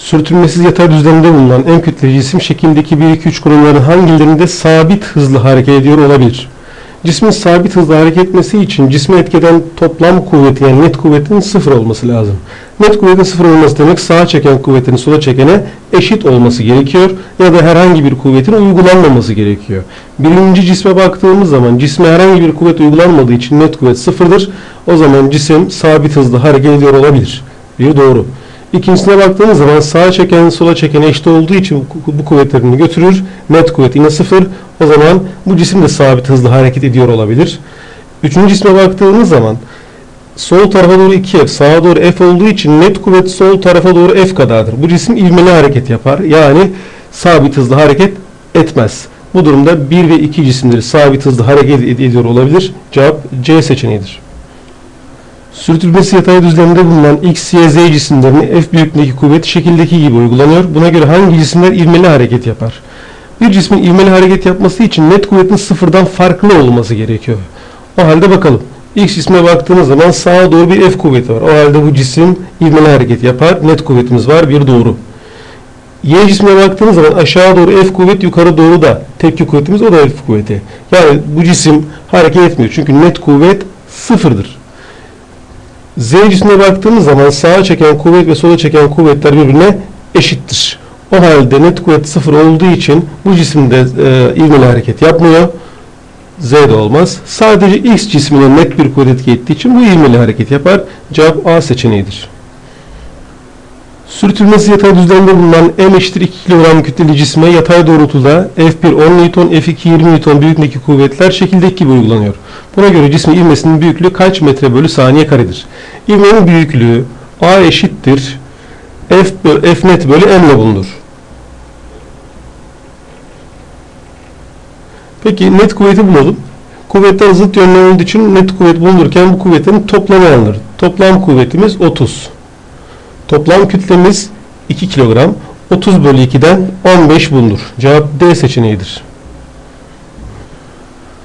Sürtünmesiz yatay düzlemde bulunan en kütleli cisim şekildeki 1-2-3 konumların hangilerinde sabit hızlı hareket ediyor olabilir? Cismin sabit hızla hareket etmesi için cisme etkeden toplam kuvveti yani net kuvvetin sıfır olması lazım. Net kuvvetin sıfır olması demek sağa çeken kuvvetin sola çekene eşit olması gerekiyor ya da herhangi bir kuvvetin uygulanmaması gerekiyor. Birinci cisme baktığımız zaman cisme herhangi bir kuvvet uygulanmadığı için net kuvvet sıfırdır. O zaman cisim sabit hızla hareket ediyor olabilir. Bir doğru. İkincisine baktığımız zaman sağa çeken sola çeken eşit olduğu için bu kuvvetlerini götürür. Net kuvvet yine sıfır. O zaman bu cisim de sabit hızlı hareket ediyor olabilir. Üçüncü cisme baktığımız zaman sol tarafa doğru 2F, sağa doğru F olduğu için net kuvvet sol tarafa doğru F kadardır. Bu cisim ivmeli hareket yapar. Yani sabit hızlı hareket etmez. Bu durumda 1 ve 2 cisimleri sabit hızlı hareket ediyor olabilir. Cevap C seçeneğidir. Sürtünmesi yatay düzlemde bulunan X, Y, Z cisimlerine F büyüklüğündeki kuvvet şekildeki gibi uygulanıyor. Buna göre hangi cisimler ivmeli hareket yapar? Bir cismin ivmeli hareket yapması için net kuvvetin sıfırdan farklı olması gerekiyor. O halde bakalım. X cisme baktığımız zaman sağa doğru bir F kuvveti var. O halde bu cisim ivmeli hareket yapar. Net kuvvetimiz var. Bir doğru. Y cismine baktığımız zaman aşağı doğru F kuvvet, yukarı doğru da tepki kuvvetimiz o da F kuvveti. Yani bu cisim hareket etmiyor. Çünkü net kuvvet sıfırdır. Z cismine baktığımız zaman sağa çeken kuvvet ve sola çeken kuvvetler birbirine eşittir. O halde net kuvvet sıfır olduğu için bu cisimde e, ivmeli hareket yapmıyor. Z de olmaz. Sadece X cismine net bir kuvvet etki ettiği için bu ivmeli hareket yapar. Cevap A seçeneğidir. Sürtünmesi yatay düzlemde bulunan M eşittir 2 kilogram kütleli cisme yatay doğrultuda F1 10 Newton, F2 20 Newton büyüklüğündeki kuvvetler şekildeki gibi uygulanıyor. Buna göre cismin ivmesinin büyüklüğü kaç metre bölü saniye karedir? İvmenin büyüklüğü A eşittir F, F net bölü M ile bulunur. Peki net kuvveti bulalım. Kuvvetler zıt olduğu için net kuvvet bulunurken bu kuvvetin toplamı alınır. Toplam kuvvetimiz 30. Toplam kütlemiz 2 kilogram. 30 bölü 2'den 15 bulunur. Cevap D seçeneğidir.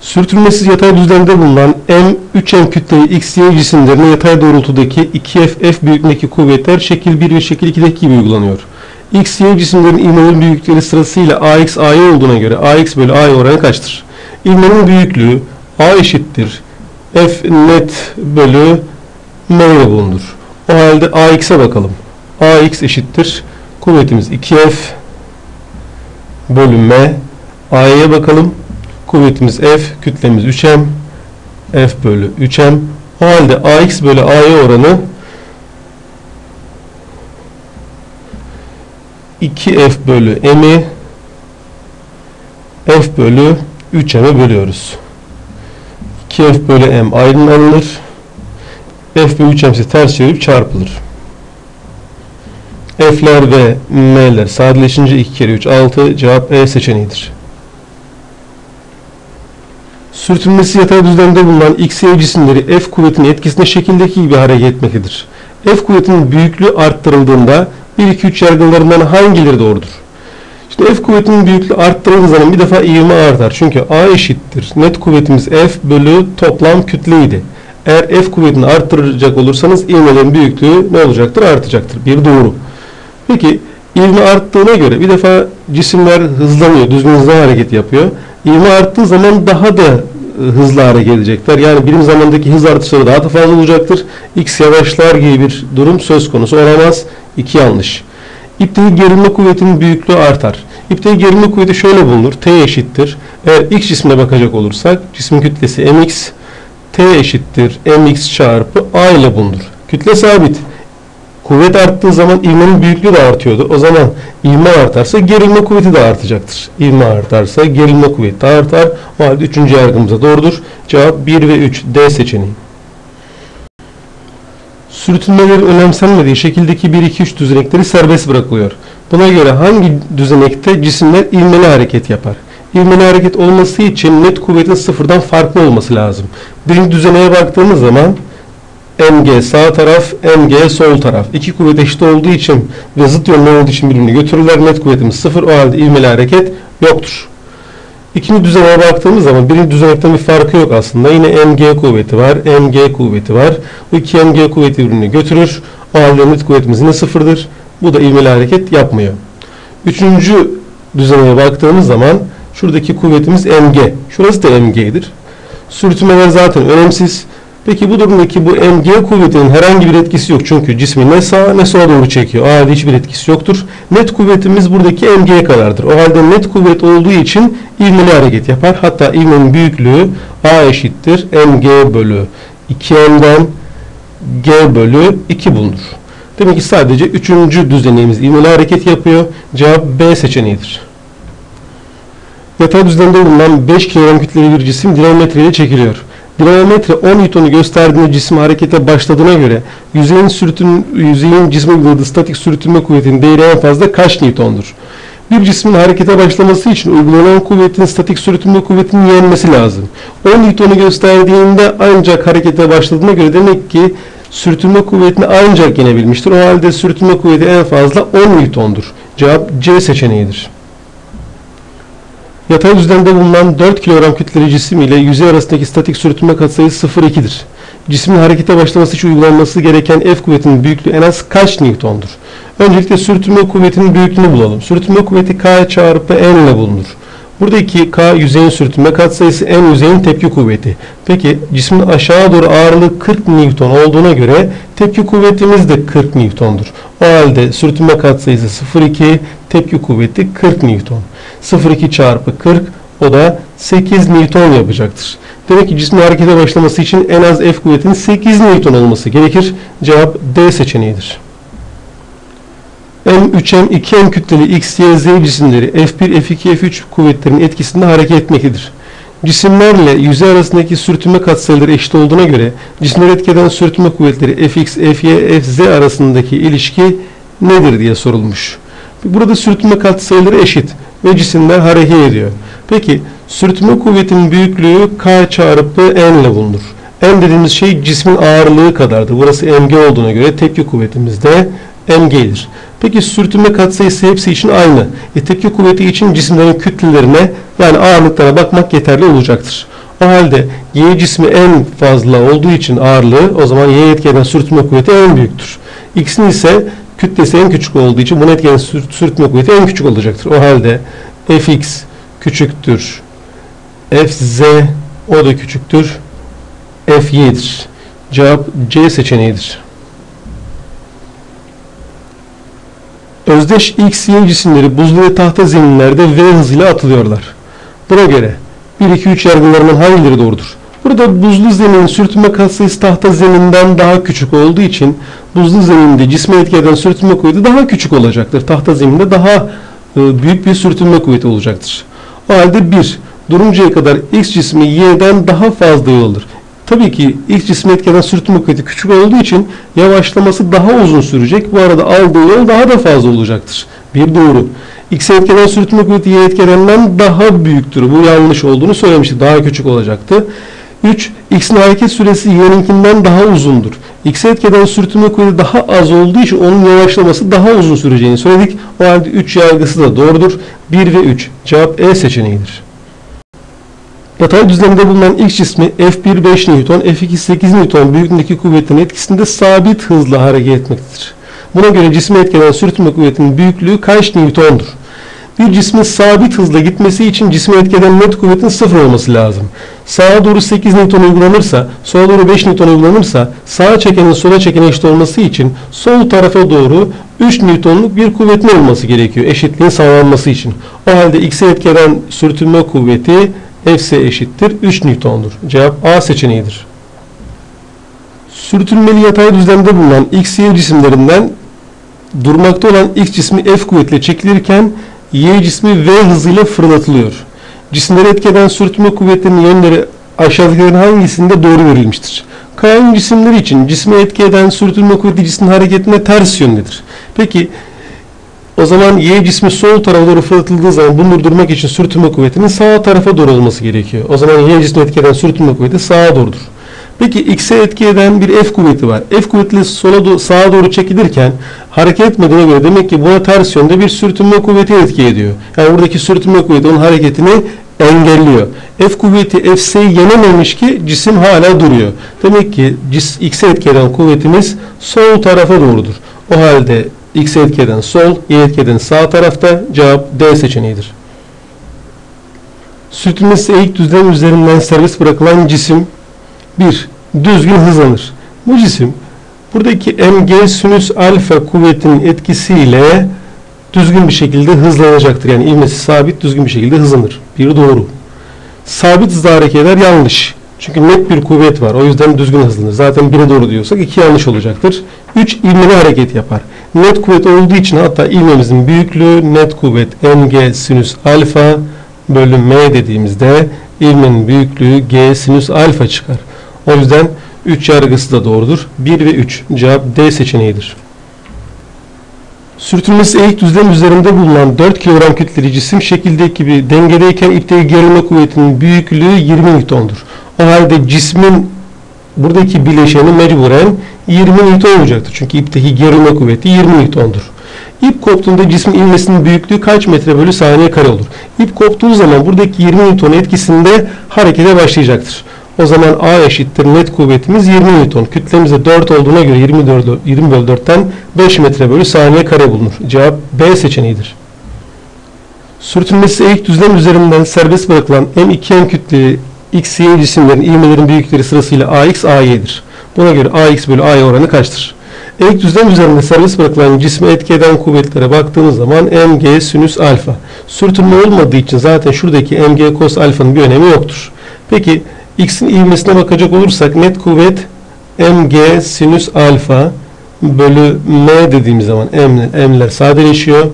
Sürtünmesiz yatay düzlemde bulunan M, 3M kütleli X, Y cisimlerine yatay doğrultudaki 2F, F büyüklüğündeki kuvvetler şekil 1 ve şekil 2'deki gibi uygulanıyor. X, Y cisimlerin ivmenin büyüklükleri sırasıyla AX, AY olduğuna göre AX bölü AY oranı kaçtır? İvmenin büyüklüğü A eşittir. F net bölü M ile bulunur. O halde AX'e bakalım. AX eşittir. Kuvvetimiz 2F bölü M. A'ya bakalım. Kuvvetimiz F, kütlemiz 3M. F bölü 3M. O halde AX bölü AY oranı 2F bölü M'i F bölü 3M'e bölüyoruz. 2F bölü M ayrılır. F ve 3M ise ters çevirip çarpılır. F'ler ve M'ler sadeleşince 2 kere 3 6 cevap E seçeneğidir. Sürtünmesi yatay düzlemde bulunan X, Y cisimleri F kuvvetinin etkisinde şekildeki gibi hareket etmektedir. F kuvvetinin büyüklüğü arttırıldığında 1, 2, 3 yargılarından hangileri doğrudur? İşte F kuvvetinin büyüklüğü arttırıldığı zaman bir defa ivme artar. Çünkü A eşittir. Net kuvvetimiz F bölü toplam kütleydi. Eğer F kuvvetini arttıracak olursanız ivmelerin büyüklüğü ne olacaktır? Artacaktır. Bir doğru. Peki ivme arttığına göre bir defa cisimler hızlanıyor. Düzgün hızlı hareket yapıyor. İvme arttığı zaman daha da hızlı hareket edecekler. Yani birim zamandaki hız artışları daha da fazla olacaktır. X yavaşlar gibi bir durum söz konusu olamaz. İki yanlış. İpteki gerilme kuvvetinin büyüklüğü artar. İpteki gerilme kuvveti şöyle bulunur. T eşittir. Eğer X cismine bakacak olursak cismin kütlesi mx T eşittir mx çarpı A ile bulunur. Kütle sabit. Kuvvet arttığı zaman ivmenin büyüklüğü de artıyordu. O zaman ivme artarsa gerilme kuvveti de artacaktır. İvme artarsa gerilme kuvveti de artar. O halde üçüncü yargımıza doğrudur. Cevap 1 ve 3 D seçeneği. Sürtünmelerin önemsenmediği şekildeki 1-2-3 düzenekleri serbest bırakılıyor. Buna göre hangi düzenekte cisimler ivmeli hareket yapar? İvmeli hareket olması için net kuvvetin sıfırdan farklı olması lazım. Birinci düzeneğe baktığımız zaman mg sağ taraf, mg sol taraf. İki kuvvet eşit olduğu için ve zıt yönlü olduğu için birbirini götürürler. Net kuvvetimiz sıfır. O halde ivmeli hareket yoktur. İkinci düzeneye baktığımız zaman birinci düzenekten bir farkı yok aslında. Yine mg kuvveti var, mg kuvveti var. Bu iki mg kuvveti birbirini götürür. O halde net kuvvetimiz yine sıfırdır. Bu da ivmeli hareket yapmıyor. Üçüncü düzeneye baktığımız zaman şuradaki kuvvetimiz mg. Şurası da mg'dir. Sürtünmeler zaten önemsiz. Peki bu durumdaki bu mg kuvvetinin herhangi bir etkisi yok. Çünkü cismi ne sağa ne sola doğru çekiyor. O halde hiçbir etkisi yoktur. Net kuvvetimiz buradaki mg'ye kadardır. O halde net kuvvet olduğu için ivmeli hareket yapar. Hatta ivmenin büyüklüğü a eşittir mg bölü 2m'den g bölü 2 bulunur. Demek ki sadece üçüncü düzenimiz ivmeli hareket yapıyor. Cevap B seçeneğidir. Yatay düzlemde bulunan 5 kilogram kütleli bir cisim dinamometre ile çekiliyor. Dinamometre 10 Newton'u gösterdiğinde cisim harekete başladığına göre yüzeyin, sürtün, yüzeyin cisme uyguladığı statik sürtünme kuvvetinin değeri en fazla kaç Newton'dur? Bir cismin harekete başlaması için uygulanan kuvvetin statik sürtünme kuvvetinin yenmesi lazım. 10 Newton'u gösterdiğinde ancak harekete başladığına göre demek ki sürtünme kuvvetini ancak yenebilmiştir. O halde sürtünme kuvveti en fazla 10 Newton'dur. Cevap C seçeneğidir. Yatay düzlemde bulunan 4 kilogram kütleli cisim ile yüzey arasındaki statik sürtünme katsayısı 0,2'dir. Cismin harekete başlaması için uygulanması gereken F kuvvetinin büyüklüğü en az kaç Newton'dur? Öncelikle sürtünme kuvvetinin büyüklüğünü bulalım. Sürtünme kuvveti K çarpı N ile bulunur. Buradaki K yüzeyin sürtünme katsayısı N yüzeyin tepki kuvveti. Peki cismin aşağı doğru ağırlığı 40 Newton olduğuna göre tepki kuvvetimiz de 40 Newton'dur. O halde sürtünme katsayısı 0,2 tepki kuvveti 40 Newton. 0,2 çarpı 40 o da 8 Newton yapacaktır. Demek ki cismin harekete başlaması için en az F kuvvetinin 8 Newton olması gerekir. Cevap D seçeneğidir. M3M 2M kütleli X, Y, Z cisimleri F1, F2, F3 kuvvetlerinin etkisinde hareket etmektedir. Cisimlerle yüzey arasındaki sürtünme katsayıları eşit olduğuna göre cisimleri etkeden sürtünme kuvvetleri Fx, Fy, Fz arasındaki ilişki nedir diye sorulmuş. Burada sürtünme katsayıları eşit ve cisimler hareket ediyor. Peki sürtünme kuvvetinin büyüklüğü K çarpı N ile bulunur. N dediğimiz şey cismin ağırlığı kadardır. Burası mg olduğuna göre tepki kuvvetimiz de mg'dir. Peki sürtünme katsayısı hepsi için aynı. E, tepki kuvveti için cisimlerin kütlelerine yani ağırlıklara bakmak yeterli olacaktır. O halde Y cismi en fazla olduğu için ağırlığı o zaman Y etkileyen sürtünme kuvveti en büyüktür. X'in ise kütlesi en küçük olduğu için bunu etkileyen sürtünme kuvveti en küçük olacaktır. O halde Fx küçüktür. Fz o da küçüktür. Fy'dir. Cevap C seçeneğidir. Özdeş X, Y cisimleri buzlu ve tahta zeminlerde V hızıyla atılıyorlar. Buna göre 1, 2, 3 yargılarının hangileri doğrudur? Burada buzlu zeminin sürtünme katsayısı tahta zeminden daha küçük olduğu için buzlu zeminde cisme etki eden sürtünme kuvveti daha küçük olacaktır. Tahta zeminde daha e, büyük bir sürtünme kuvveti olacaktır. O halde 1. Durumcaya kadar X cismi Y'den daha fazla yol alır. Tabii ki ilk cismi etkilenen sürtünme kuvveti küçük olduğu için yavaşlaması daha uzun sürecek. Bu arada aldığı yol daha da fazla olacaktır. Bir doğru. X'e etkilenen sürtünme kuvveti Y etkilenenden daha büyüktür. Bu yanlış olduğunu söylemiştik. Daha küçük olacaktı. 3. X'in hareket süresi Y'ninkinden daha uzundur. X'e etkilenen sürtünme kuvveti daha az olduğu için onun yavaşlaması daha uzun süreceğini söyledik. O halde 3 yargısı da doğrudur. 1 ve 3. Cevap E seçeneğidir. Yatay düzlemde bulunan X cismi F1 5 Newton, F2 8 Newton büyüklüğündeki kuvvetin etkisinde sabit hızla hareket etmektedir. Buna göre cisme etkilenen sürtünme kuvvetinin büyüklüğü kaç Newton'dur? Bir cismin sabit hızla gitmesi için cisme etkilenen net kuvvetin sıfır olması lazım. Sağa doğru 8 Newton uygulanırsa, sola doğru 5 Newton uygulanırsa, sağa çekenin sola çekene eşit olması için sol tarafa doğru 3 Newton'luk bir kuvvetin olması gerekiyor eşitliğin sağlanması için. O halde X'e etkilenen sürtünme kuvveti Fs eşittir 3 Newton'dur. Cevap A seçeneğidir. Sürtünmeli yatay düzlemde bulunan X, Y cisimlerinden durmakta olan X cismi F kuvvetle çekilirken Y cismi V hızıyla fırlatılıyor. Cisimleri etkeden sürtünme kuvvetlerinin yönleri aşağıdakilerin hangisinde doğru verilmiştir? Kayan cisimleri için cisme etki eden sürtünme kuvveti cismin hareketine ters yöndedir. Peki o zaman Y cismi sol tarafa doğru fırlatıldığı zaman bunu durdurmak için sürtünme kuvvetinin sağ tarafa doğru olması gerekiyor. O zaman Y cismi etki sürtünme kuvveti sağa doğrudur. Peki X'e etki eden bir F kuvveti var. F kuvvetli sola do sağa doğru çekilirken hareket etmediğine göre demek ki buna ters yönde bir sürtünme kuvveti etki ediyor. Yani buradaki sürtünme kuvveti onun hareketini engelliyor. F kuvveti F'yi yenememiş ki cisim hala duruyor. Demek ki X'e etki eden kuvvetimiz sol tarafa doğrudur. O halde X etki eden sol, Y etki eden sağ tarafta. Cevap D seçeneğidir. Sürtünmesi eğik düzlem üzerinden serbest bırakılan cisim 1. Düzgün hızlanır. Bu cisim buradaki mg sinüs alfa kuvvetinin etkisiyle düzgün bir şekilde hızlanacaktır. Yani ivmesi sabit düzgün bir şekilde hızlanır. Bir doğru. Sabit hızla hareket eder yanlış. Çünkü net bir kuvvet var. O yüzden düzgün hızlanır. Zaten biri doğru diyorsak iki yanlış olacaktır. 3 ivmeli hareket yapar. Net kuvvet olduğu için hatta ivmemizin büyüklüğü net kuvvet mg sinüs alfa bölü m dediğimizde ivmenin büyüklüğü g sinüs alfa çıkar. O yüzden 3 yargısı da doğrudur. 1 ve 3 cevap D seçeneğidir. Sürtünmesi eğik düzlem üzerinde bulunan 4 kilogram kütleli cisim şekildeki gibi dengedeyken ipteki gerilme kuvvetinin büyüklüğü 20 Newton'dur. O halde cismin buradaki bileşeni mecburen 20 Newton olacaktır. Çünkü ipteki gerilme kuvveti 20 Newton'dur. İp koptuğunda cismin ilmesinin büyüklüğü kaç metre bölü saniye kare olur? İp koptuğu zaman buradaki 20 Newton etkisinde harekete başlayacaktır. O zaman A eşittir net kuvvetimiz 20 Newton. Kütlemiz 4 olduğuna göre 24, 20 bölü 4'ten 5 metre bölü saniye kare bulunur. Cevap B seçeneğidir. Sürtünmesi eğik düzlem üzerinden serbest bırakılan M2M kütleli X, Y cisimlerin ivmelerin büyüklükleri sırasıyla AX, AY'dir. Buna göre AX bölü AY oranı kaçtır? Eğik düzlem üzerinde serbest bırakılan cisme etki eden kuvvetlere baktığımız zaman mg sinüs alfa. Sürtünme olmadığı için zaten şuradaki mg cos alfanın bir önemi yoktur. Peki x'in ivmesine bakacak olursak net kuvvet mg sinüs alfa bölü m dediğimiz zaman m'ler sadeleşiyor.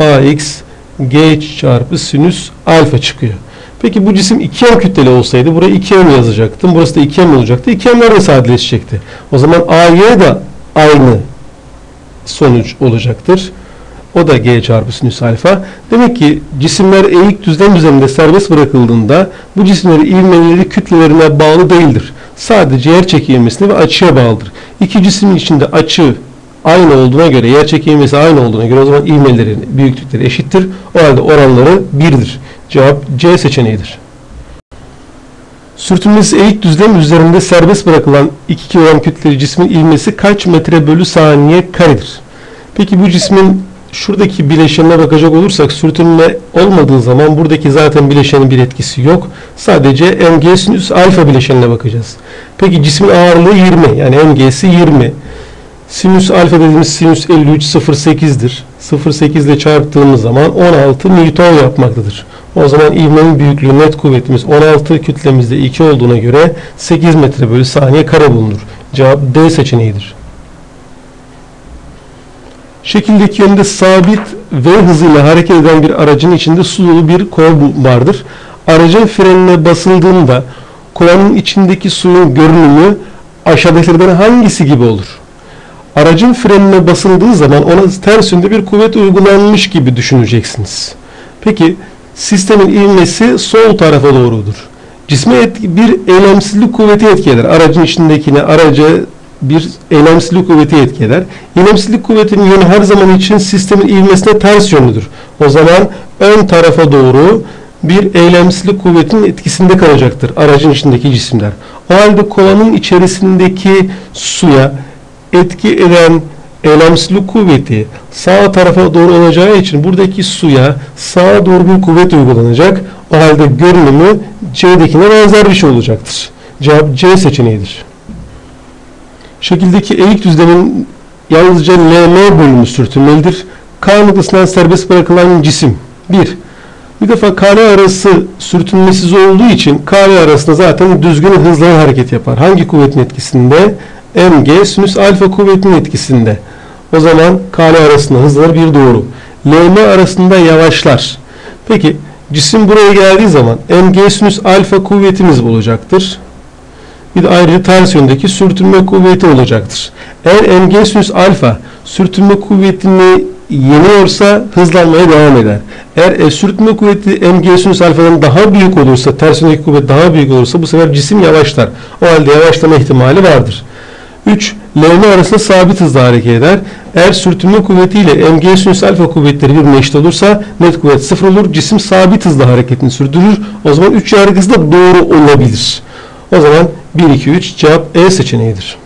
ax g çarpı sinüs alfa çıkıyor. Peki bu cisim 2m kütleli olsaydı buraya 2m yazacaktım. Burası da 2m olacaktı. 2m'ler de sadeleşecekti. O zaman AY da aynı sonuç olacaktır. O da G çarpı sinüs alfa. Demek ki cisimler eğik düzlem üzerinde serbest bırakıldığında bu cisimlerin ivmeleri kütlelerine bağlı değildir. Sadece yer çekilmesine ve açıya bağlıdır. İki cismin içinde açı aynı olduğuna göre, yer çekilmesi aynı olduğuna göre o zaman ivmelerin büyüklükleri eşittir. O halde oranları 1'dir. Cevap C seçeneğidir. Sürtünmesi eğik düzlem üzerinde serbest bırakılan 2 kilogram kütleli cismin ivmesi kaç metre bölü saniye karedir? Peki bu cismin şuradaki bileşenine bakacak olursak sürtünme olmadığı zaman buradaki zaten bileşenin bir etkisi yok. Sadece mg sinüs alfa bileşenine bakacağız. Peki cismin ağırlığı 20 yani mg'si 20. Sinüs alfa dediğimiz sinüs 53 0.8'dir. 0.8 ile çarptığımız zaman 16 Newton yapmaktadır. O zaman ivmenin büyüklüğü net kuvvetimiz 16 kütlemizde 2 olduğuna göre 8 metre bölü saniye kare bulunur. Cevap D seçeneğidir. Şekildeki yönde sabit V hızıyla hareket eden bir aracın içinde su dolu bir kova vardır. Aracın frenine basıldığında kovanın içindeki suyun görünümü aşağıdakilerden hangisi gibi olur? Aracın frenine basıldığı zaman ona ters yönde bir kuvvet uygulanmış gibi düşüneceksiniz. Peki sistemin ivmesi sol tarafa doğrudur. Cisme etki, bir eylemsizlik kuvveti etki eder. Aracın içindekine, aracı bir eylemsizlik kuvveti etki eder. Eylemsizlik kuvvetinin yönü her zaman için sistemin ivmesine ters yönlüdür. O zaman ön tarafa doğru bir eylemsizlik kuvvetinin etkisinde kalacaktır aracın içindeki cisimler. O halde kovanın içerisindeki suya etki eden eylemsizlik kuvveti sağ tarafa doğru olacağı için buradaki suya sağa doğru bir kuvvet uygulanacak. O halde görünümü C'dekine benzer bir şey olacaktır. Cevap C seçeneğidir. Şekildeki eğik düzlemin yalnızca LM bölümü sürtünmelidir. K noktasından serbest bırakılan cisim 1. Bir defa KL arası sürtünmesiz olduğu için KL arasında zaten düzgün hızlı hareket yapar. Hangi kuvvetin etkisinde? Mg sinüs alfa kuvvetinin etkisinde. O zaman KL arasında hızlar bir doğru. LM arasında yavaşlar. Peki cisim buraya geldiği zaman mg sinüs alfa kuvvetimiz olacaktır. Bir de ayrıca ters sürtünme kuvveti olacaktır. Eğer mg sinüs alfa sürtünme kuvvetini yeniyorsa hızlanmaya devam eder. Eğer e, sürtünme kuvveti mg sinüs alfadan daha büyük olursa, ters yöndeki kuvvet daha büyük olursa bu sefer cisim yavaşlar. O halde yavaşlama ihtimali vardır. 3. LM arasında sabit hızla hareket eder. Eğer sürtünme kuvvetiyle mg sinüs alfa kuvvetleri birbirine eşit olursa net kuvvet sıfır olur. Cisim sabit hızla hareketini sürdürür. O zaman 3 yargısı da doğru olabilir. O zaman 1, 2, 3 cevap E seçeneğidir.